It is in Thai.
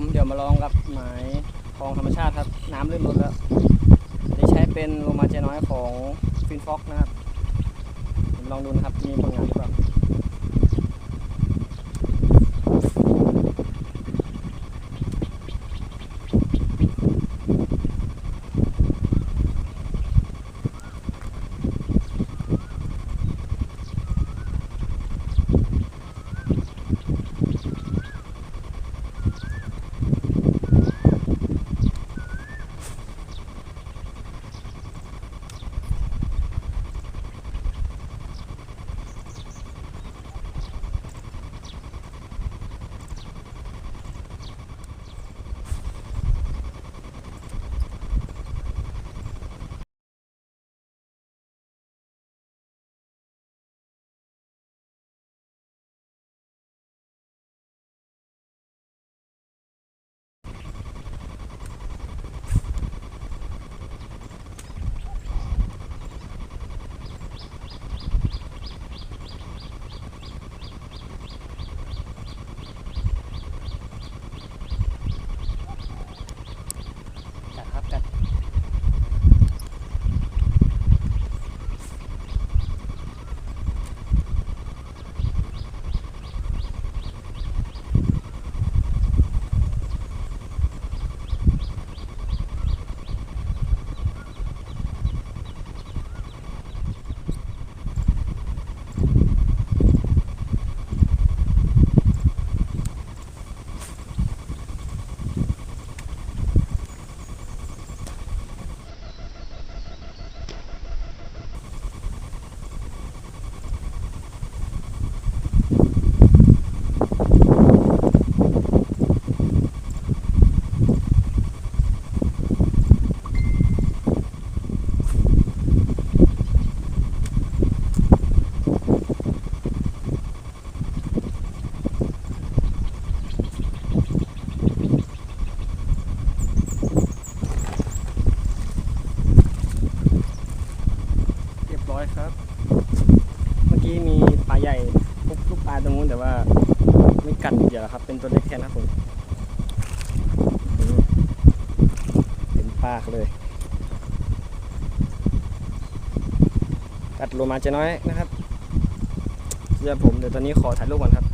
กับหมายคลองธรรมชาติครับ น้ำลื่นลดแล้วจะใช้เป็นโลมาเจน้อยของฟินฟ็อกนะครับลองดูนะครับ มีผลงานหรือเปล่า ร้อยครับ เมื่อกี้มีปลาใหญ่ปุ๊บลูกปลาตรงนู้นแต่ว่าไม่กัดเหยื่อครับ เป็นตัวเล็กแทนครับผมเป็นปากเลย กัดโลมาจะน้อยนะครับเดี๋ยวผมเดี๋ยวตอนนี้ขอถ่ายรูปก่อนครับ